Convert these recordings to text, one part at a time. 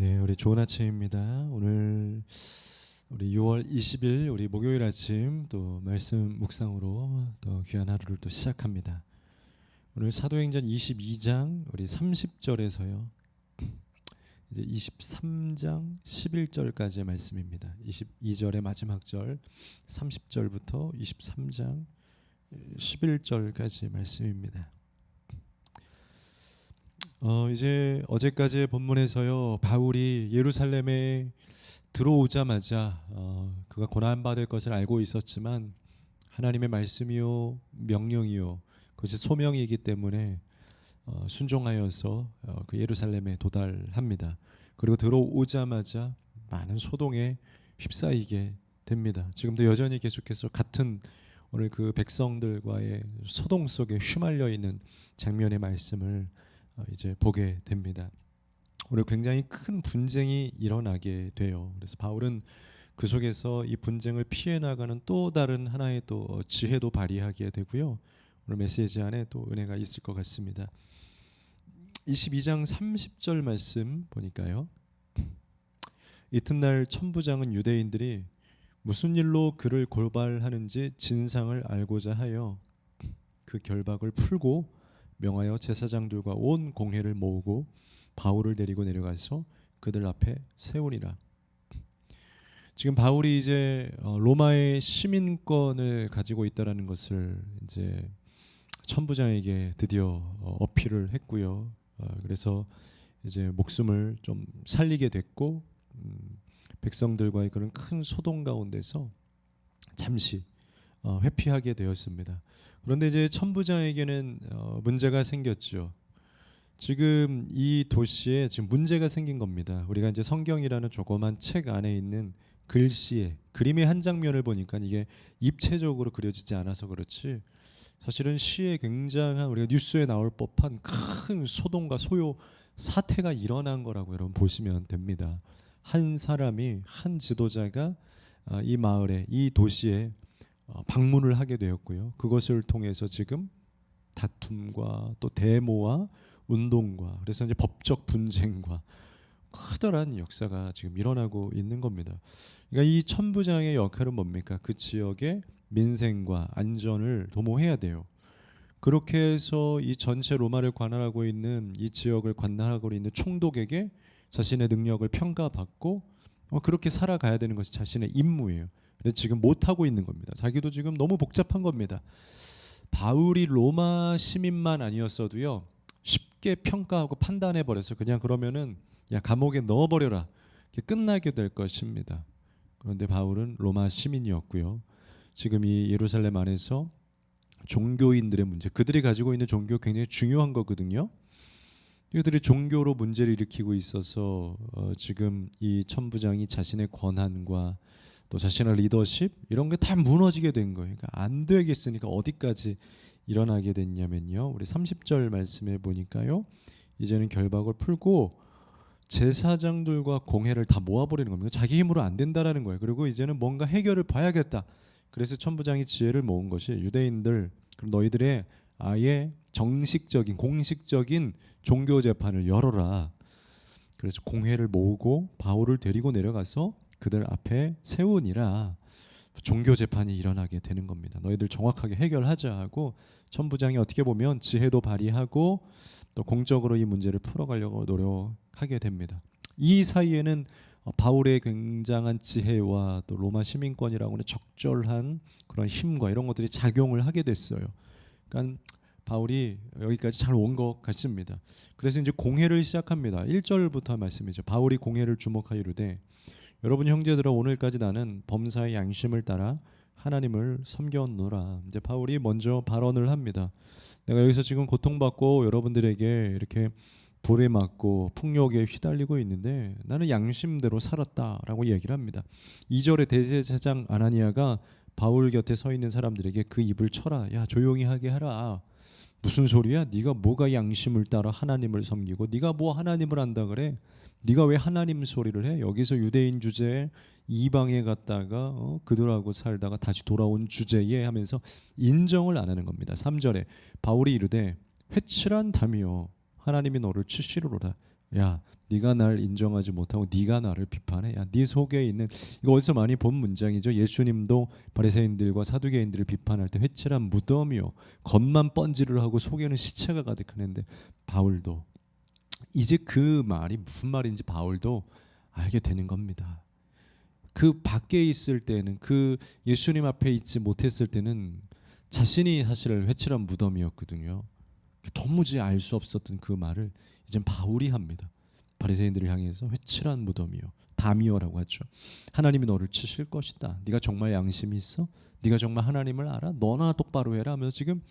네, 우리 좋은 아침입니다. 오늘 우리 6월 20일 우리 목요일 아침 또 말씀 묵상으로 또 귀한 하루를 또 시작합니다. 오늘 사도행전 22장 우리 30절에서요. 이제 23장 11절까지의 말씀입니다. 22절의 마지막 절 30절부터 23장 11절까지 말씀입니다. 어 이제 어제까지의 본문에서요 바울이 예루살렘에 들어오자마자 어, 그가 고난 받을 것을 알고 있었지만 하나님의 말씀이요 명령이요 그것이 소명이기 때문에 어, 순종하여서 어, 그 예루살렘에 도달합니다. 그리고 들어오자마자 많은 소동에 휩싸이게 됩니다. 지금도 여전히 계속해서 같은 오늘 그 백성들과의 소동 속에 휘말려 있는 장면의 말씀을 어, 이제 보게 됩니다. 오늘 굉장히 큰 분쟁이 일어나게 돼요. 그래서 바울은 그 속에서 이 분쟁을 피해 나가는 또 다른 하나의 또 지혜도 발휘하게 되고요. 오늘 메시지 안에 또 은혜가 있을 것 같습니다. 22장 30절 말씀 보니까요. 이튿날 천부장은 유대인들이 무슨 일로 그를 골발하는지 진상을 알고자 하여 그 결박을 풀고 명하여 제사장들과 온 공회를 모으고 바울을 데리고 내려가서 그들 앞에 세우니라. 지금 바울이 이제 어, 로마의 시민권을 가지고 있다라는 것을 이제 천부장에게 드디어 어, 어필을 했고요. 어, 그래서 이제 목숨을 좀 살리게 됐고 음, 백성들과의 그런 큰 소동 가운데서 잠시 회피하게 되었습니다. 그런데 이제 천부장에게는 문제가 생겼죠. 지금 이 도시에 지금 문제가 생긴 겁니다. 우리가 이제 성경이라는 조그만 책 안에 있는 글씨에 그림의 한 장면을 보니까 이게 입체적으로 그려지지 않아서 그렇지 사실은 시에 굉장한 우리가 뉴스에 나올 법한 큰 소동과 소요 사태가 일어난 거라고 여러분 보시면 됩니다. 한 사람이 한 지도자가 아, 이 마을에 이 도시에 어, 방문을 하게 되었고요. 그것을 통해서 지금 다툼과 또 데모와 운동과 그래서 이제 법적 분쟁과 커다란 역사가 지금 일어나고 있는 겁니다. 그러니까 이 천부장의 역할은 뭡니까? 그 지역의 민생과 안전을 도모해야 돼요. 그렇게 해서 이 전체 로마를 관할하고 있는 이 지역을 관할하고 있는 총독에게 자신의 능력을 평가받고 어, 그렇게 살아가야 되는 것이 자신의 임무예요. 근데 지금 못 하고 있는 겁니다. 자기도 지금 너무 복잡한 겁니다. 바울이 로마 시민만 아니었어도요. 쉽게 평가하고 판단해 버려서 그냥 그러면은 야 감옥에 넣어 버려라. 끝나게 될 것입니다. 그런데 바울은 로마 시민이었고요. 지금 이 예루살렘 안에서 종교인들의 문제, 그들이 가지고 있는 종교 굉장히 중요한 거거든요. 이들이 종교로 문제를 일으키고 있어서 어, 지금 이 천부장이 자신의 권한과 또 자신의 리더십 이런 게 다 무너지게 된 거예요. 그러니까 안 되겠으니까 어디까지 일어나게 됐냐면요. 우리 30절 말씀에 보니까요. 이제는 결박을 풀고 제사장들과 공회를 다 모아버리는 겁니다. 자기 힘으로 안 된다라는 거예요. 그리고 이제는 뭔가 해결을 봐야겠다. 그래서 천부장이 지혜를 모은 것이 유대인들 그럼 너희들의 아예 정식적인 공식적인 종교 재판을 열어라. 그래서 공회를 모으고 바울을 데리고 내려가서 그들 앞에 세우니라. 종교 재판이 일어나게 되는 겁니다. 너희들 정확하게 해결하자 하고 천부장이 어떻게 보면 지혜도 발휘하고 또 공적으로 이 문제를 풀어가려고 노력하게 됩니다. 이 사이에는 바울의 굉장한 지혜와 또 로마 시민권이라고는 적절한 그런 힘과 이런 것들이 작용을 하게 됐어요. 그러니까 바울이 여기까지 잘 온 것 같습니다. 그래서 이제 공회를 시작합니다. 1절부터 말씀이죠. 바울이 공회를 주목하여 이르되 여러분 형제들아 오늘까지 나는 범사의 양심을 따라 하나님을 섬겨노라. 이제 바울이 먼저 발언을 합니다. 내가 여기서 지금 고통받고 여러분들에게 이렇게 돌에 맞고 폭력에 휘달리고 있는데 나는 양심대로 살았다라고 얘기를 합니다. 2절에 대제사장 아나니아가 바울 곁에 서 있는 사람들에게 그 입을 쳐라. 야 조용히 하게 하라. 무슨 소리야? 네가 뭐가 양심을 따라 하나님을 섬기고 네가 뭐 하나님을 한다 그래? 네가 왜 하나님 소리를 해? 여기서 유대인 주제에 이방에 갔다가 어, 그들하고 살다가 다시 돌아온 주제에 하면서 인정을 안 하는 겁니다. 3절에 바울이 이르되 회칠한 담이요 하나님이 너를 치시로라 야, 네가 날 인정하지 못하고 네가 나를 비판해. 야, 네 속에 있는 이거 어디서 많이 본 문장이죠. 예수님도 바리새인들과 사두개인들을 비판할 때 회칠한 무덤이요. 겉만 번지를 하고 속에는 시체가 가득하는데 바울도 이제 그 말이 무슨 말인지 바울도 알게 되는 겁니다. 그 밖에 있을 때는 그 예수님 앞에 있지 못했을 때는 자신이 사실 회칠한 무덤이었거든요. 도무지 알 수 없었던 그 말을 이젠 바울이 합니다. 바리새인들을 향해서 회칠한 무덤이요. 담이어라고 하죠. 하나님이 너를 치실 것이다. 네가 정말 양심이 있어? 네가 정말 하나님을 알아? 너나 똑바로 해라 하면서 지금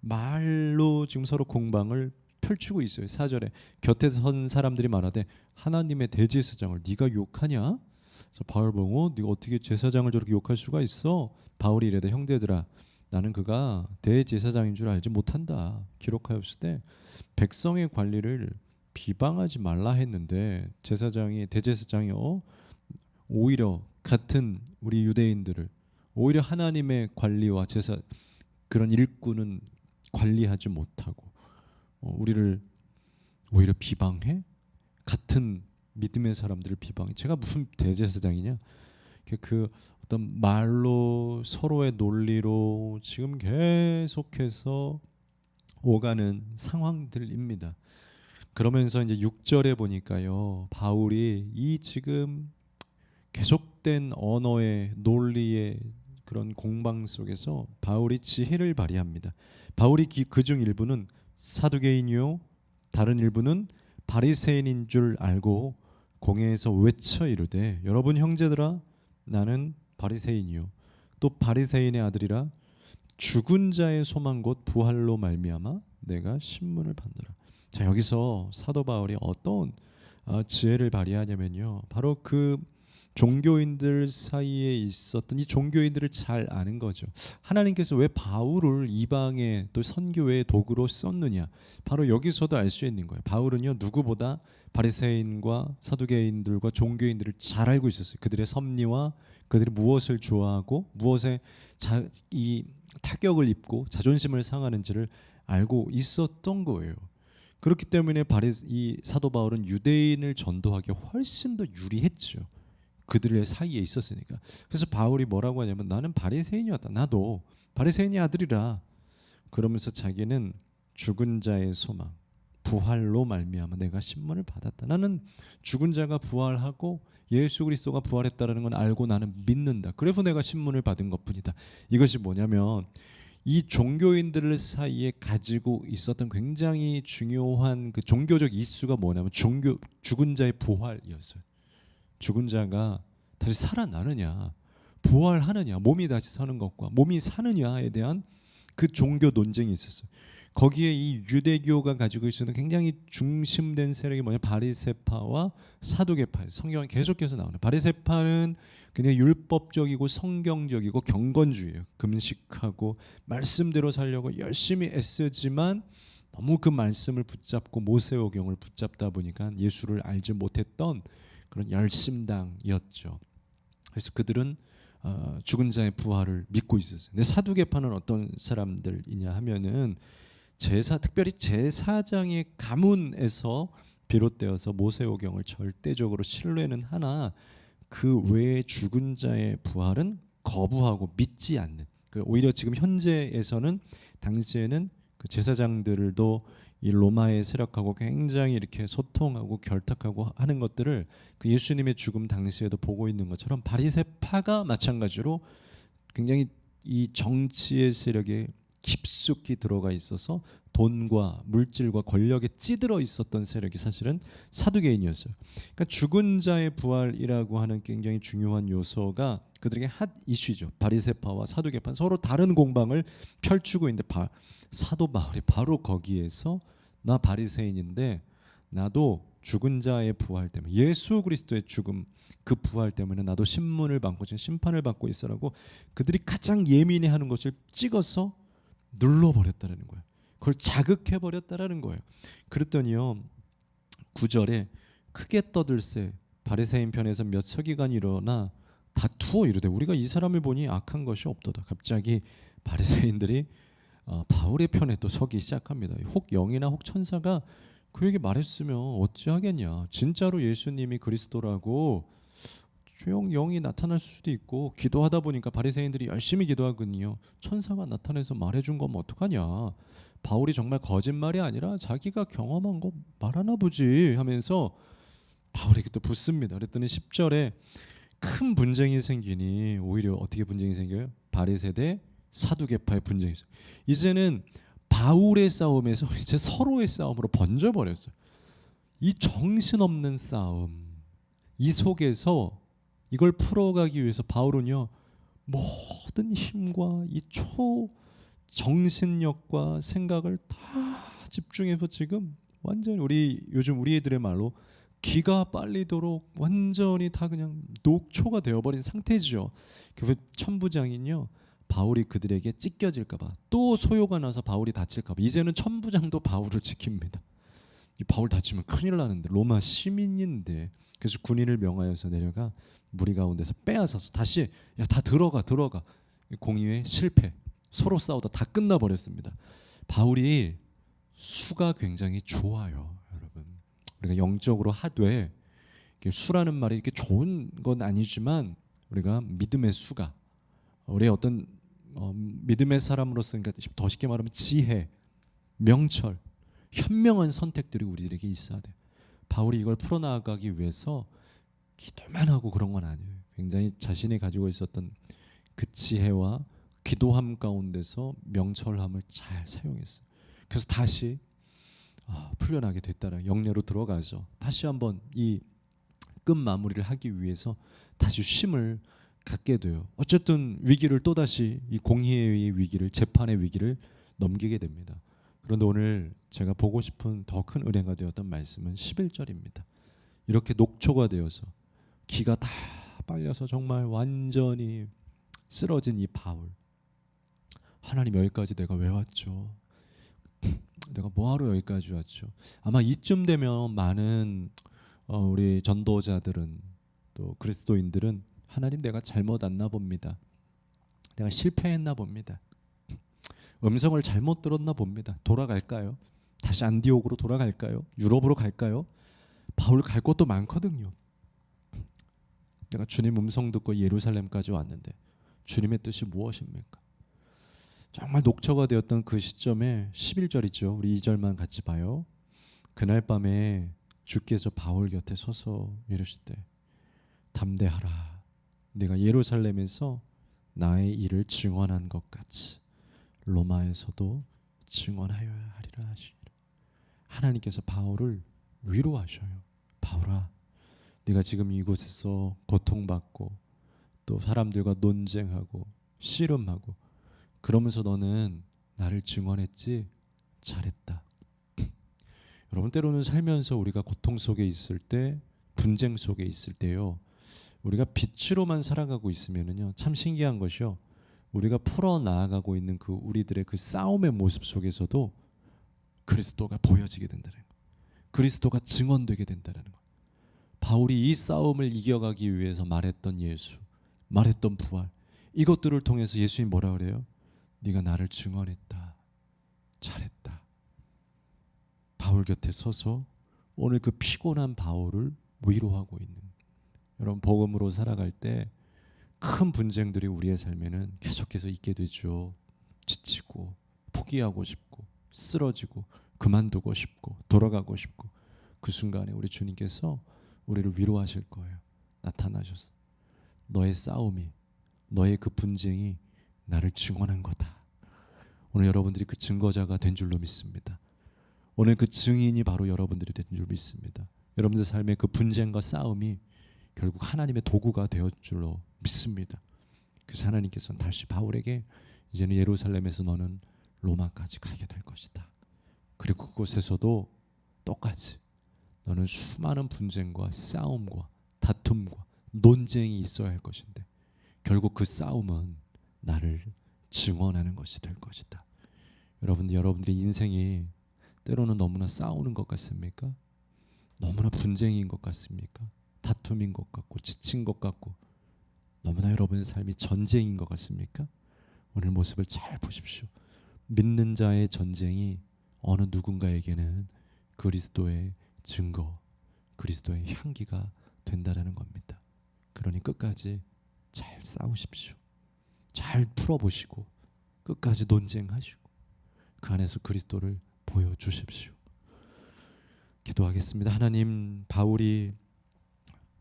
말로 지금 서로 공방을 펼치고 있어요. 사절에 곁에 선 사람들이 말하되 하나님의 대제사장을 네가 욕하냐? 그래서 바울 보고 네가 어떻게 제사장을 저렇게 욕할 수가 있어? 바울이 이래다 형제들아 나는 그가 대제사장인 줄 알지 못한다. 기록하였을 때 백성의 관리를 비방하지 말라 했는데 제사장이 대제사장이요 오히려 같은 우리 유대인들을 오히려 하나님의 관리와 제사 그런 일꾼은 관리하지 못하고 어, 우리를 오히려 비방해? 같은 믿음의 사람들을 비방해? 제가 무슨 대제사장이냐? 그- 그 어떤 말로 서로의 논리로 지금 계속해서 오가는 상황들입니다. 그러면서 이제 6절에 보니까요. 바울이 이 지금 계속된 언어의 논리의 그런 공방 속에서 바울이 지혜를 발휘합니다. 바울이 그중 일부는 사두개인이요 다른 일부는 바리새인인 줄 알고 공회에서 외쳐 이르되 여러분 형제들아 나는 바리새인이요 또 바리새인의 아들이라 죽은 자의 소망 곧 부활로 말미암아 내가 신문을 받느라 자 여기서 사도 바울이 어떤 어, 지혜를 발휘하냐면요 바로 그 종교인들 사이에 있었던 이 종교인들을 잘 아는 거죠. 하나님께서 왜 바울을 이방의 또 선교의 도구로 썼느냐? 바로 여기서도 알 수 있는 거예요. 바울은요 누구보다 바리새인과 사두개인들과 종교인들을 잘 알고 있었어요. 그들의 섭리와 그들이 무엇을 좋아하고 무엇에 자, 이 타격을 입고 자존심을 상하는지를 알고 있었던 거예요. 그렇기 때문에 바리 이 사도 바울은 유대인을 전도하기 훨씬 더 유리했죠. 그들의 사이에 있었으니까. 그래서 바울이 뭐라고 하냐면 나는 바리새인이었다. 나도 바리새인의 아들이라. 그러면서 자기는 죽은 자의 소망, 부활로 말미암아 내가 신문을 받았다. 나는 죽은 자가 부활하고 예수 그리스도가 부활했다라는 건 알고 나는 믿는다. 그래서 내가 신문을 받은 것뿐이다. 이것이 뭐냐면 이 종교인들 사이에 가지고 있었던 굉장히 중요한 그 종교적 이슈가 뭐냐면 종교 죽은 자의 부활이었어요. 죽은 자가 다시 살아나느냐, 부활하느냐, 몸이 다시 사는 것과 몸이 사느냐에 대한 그 종교 논쟁이 있었어요. 거기에 이 유대교가 가지고 있는 굉장히 중심된 세력이 뭐냐 바리세파와 사두개파 성경에 계속해서 나오는 바리세파는 그냥 율법적이고 성경적이고 경건주의예요 금식하고 말씀대로 살려고 열심히 애쓰지만 너무 그 말씀을 붙잡고 모세오경을 붙잡다 보니까 예수를 알지 못했던 그런 열심당이었죠. 그래서 그들은 어, 죽은 자의 부활을 믿고 있었어요. 근데 사두개파는 어떤 사람들이냐 하면은 제사 특별히 제사장의 가문에서 비롯되어서 모세오경을 절대적으로 신뢰는 하나 그 외에 죽은 자의 부활은 거부하고 믿지 않는. 그 오히려 지금 현재에서는 당시에는 그 제사장들도 이 로마의 세력하고 굉장히 이렇게 소통하고 결탁하고 하는 것들을 그 예수님의 죽음 당시에도 보고 있는 것처럼 바리새파가 마찬가지로 굉장히 이 정치의 세력에 깊숙이 들어가 있어서 돈과 물질과 권력에 찌들어 있었던 세력이 사실은 사두개인이었어요. 그러니까 죽은 자의 부활이라고 하는 굉장히 중요한 요소가 그들에게 핫 이슈죠. 바리새파와 사두개파 서로 다른 공방을 펼치고 있는데 바, 사도 바울이 바로 거기에서 나 바리새인인데 나도 죽은 자의 부활 때문에 예수 그리스도의 죽음 그 부활 때문에 나도 신문을 받고 심판을 받고 있어라고 그들이 가장 예민해하는 것을 찍어서 눌러버렸다라는 거예요. 그걸 자극해 버렸다라는 거예요. 그랬더니요 구절에 크게 떠들세 바리새인 편에서 몇 서기관 일어나 다투어 이르되 우리가 이 사람을 보니 악한 것이 없도다. 갑자기 바리새인들이 어, 바울의 편에 또 서기 시작합니다. 혹 영이나 혹 천사가 그에게 말했으면 어찌하겠냐. 진짜로 예수님이 그리스도라고 조용 영이 나타날 수도 있고 기도하다 보니까 바리새인들이 열심히 기도하거든요. 천사가 나타나서 말해준 거면 어떡하냐. 바울이 정말 거짓말이 아니라 자기가 경험한 거 말하나 보지 하면서 바울에게 또 붙습니다. 그랬더니 10절에 큰 분쟁이 생기니 오히려 어떻게 분쟁이 생겨요? 바리새 대 사두개파의 분쟁이 있어요. 이제는 바울의 싸움에서 이제 서로의 싸움으로 번져 버렸어요. 이 정신없는 싸움 이 속에서 이걸 풀어가기 위해서 바울은요 모든 힘과 이 초 정신력과 생각을 다 집중해서 지금 완전히 우리 요즘 우리 애들의 말로 기가 빨리도록 완전히 다 그냥 녹초가 되어버린 상태죠. 그 천부장인요 바울이 그들에게 찢겨질까봐 또 소요가 나서 바울이 다칠까봐 이제는 천부장도 바울을 지킵니다. 이 바울 다치면 큰일 나는데 로마 시민인데 그래서 군인을 명하여서 내려가 무리 가운데서 빼앗아서 다시 야 다 들어가 들어가 공의회 실패 서로 싸우다 다 끝나 버렸습니다. 바울이 수가 굉장히 좋아요, 여러분. 우리가 영적으로 하되 수라는 말이 이렇게 좋은 건 아니지만 우리가 믿음의 수가 우리의 어떤 어, 믿음의 사람으로서 그러니까 더 쉽게 말하면 지혜, 명철, 현명한 선택들이 우리들에게 있어야 돼. 바울이 이걸 풀어나가기 위해서 기도만 하고 그런 건 아니에요. 굉장히 자신이 가지고 있었던 그 지혜와 기도함 가운데서 명철함을 잘 사용했어요. 그래서 다시 아, 풀려나게 됐다는 영내로 들어가죠. 다시 한번 이 끝 마무리를 하기 위해서 다시 쉼을 갖게 돼요. 어쨌든 위기를 또 다시 이 공의의 위기를 재판의 위기를 넘기게 됩니다. 그런데 오늘 제가 보고 싶은 더 큰 은혜가 되었던 말씀은 11절입니다. 이렇게 녹초가 되어서 기가 다 빨려서 정말 완전히 쓰러진 이 바울. 하나님 여기까지 내가 왜 왔죠? 내가 뭐하러 여기까지 왔죠? 아마 이쯤 되면 많은 어, 우리 전도자들은 또 그리스도인들은 하나님 내가 잘못 왔나 봅니다. 내가 실패했나 봅니다. 음성을 잘못 들었나 봅니다. 돌아갈까요? 다시 안디옥으로 돌아갈까요? 유럽으로 갈까요? 바울 갈 곳도 많거든요. 내가 주님 음성 듣고 예루살렘까지 왔는데 주님의 뜻이 무엇입니까? 정말 녹초가 되었던 그 시점에 11절이죠. 우리 2절만 같이 봐요. 그날 밤에 주께서 바울 곁에 서서 이르시되 담대하라. 내가 예루살렘에서 나의 일을 증언한 것 같이 로마에서도 증언하여야 하리라 하시니라. 하나님께서 바울을 위로하셔요. 바울아, 네가 지금 이곳에서 고통받고 또 사람들과 논쟁하고 씨름하고 그러면서 너는 나를 증언했지 잘했다. 여러분 때로는 살면서 우리가 고통 속에 있을 때 분쟁 속에 있을 때요. 우리가 빛으로만 살아가고 있으면은요. 참 신기한 것이요. 우리가 풀어 나아가고 있는 그 우리들의 그 싸움의 모습 속에서도 그리스도가 보여지게 된다는 거. 그리스도가 증언되게 된다는 거. 바울이 이 싸움을 이겨가기 위해서 말했던 예수, 말했던 부활 이것들을 통해서 예수님 뭐라 그래요? 네가 나를 증언했다. 잘했다. 바울 곁에 서서 오늘 그 피곤한 바울을 위로하고 있는 여러분 복음으로 살아갈 때 큰 분쟁들이 우리의 삶에는 계속해서 있게 되죠. 지치고 포기하고 싶고 쓰러지고 그만두고 싶고 돌아가고 싶고 그 순간에 우리 주님께서 우리를 위로하실 거예요. 나타나셔서 너의 싸움이 너의 그 분쟁이 나를 증언한 거다. 오늘 여러분들이 그 증거자가 된 줄로 믿습니다. 오늘 그 증인이 바로 여러분들이 된 줄 믿습니다. 여러분들 삶의 그 분쟁과 싸움이 결국 하나님의 도구가 되었 줄로 믿습니다. 그래서 하나님께서는 다시 바울에게 이제는 예루살렘에서 너는 로마까지 가게 될 것이다. 그리고 그곳에서도 똑같이 너는 수많은 분쟁과 싸움과 다툼과 논쟁이 있어야 할 것인데 결국 그 싸움은 나를 증언하는 것이 될 것이다. 여러분 여러분들의 인생이 때로는 너무나 싸우는 것 같습니까? 너무나 분쟁인 것 같습니까? 다툼인 것 같고 지친 것 같고 너무나 여러분의 삶이 전쟁인 것 같습니까? 오늘 모습을 잘 보십시오. 믿는 자의 전쟁이 어느 누군가에게는 그리스도의 증거, 그리스도의 향기가 된다라는 겁니다. 그러니 끝까지 잘 싸우십시오. 잘 풀어보시고 끝까지 논쟁하시고 그 안에서 그리스도를 보여주십시오. 기도하겠습니다. 하나님 바울이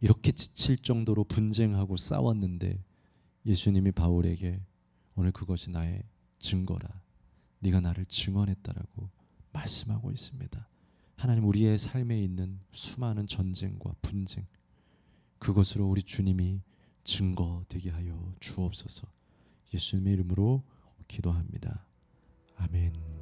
이렇게 지칠 정도로 분쟁하고 싸웠는데 예수님이 바울에게 오늘 그것이 나의 증거라. 네가 나를 증언했다라고 말씀하고 있습니다. 하나님 우리의 삶에 있는 수많은 전쟁과 분쟁 그것으로 우리 주님이 증거 되게 하여 주옵소서. 예수님의 이름으로 기도합니다. 아멘.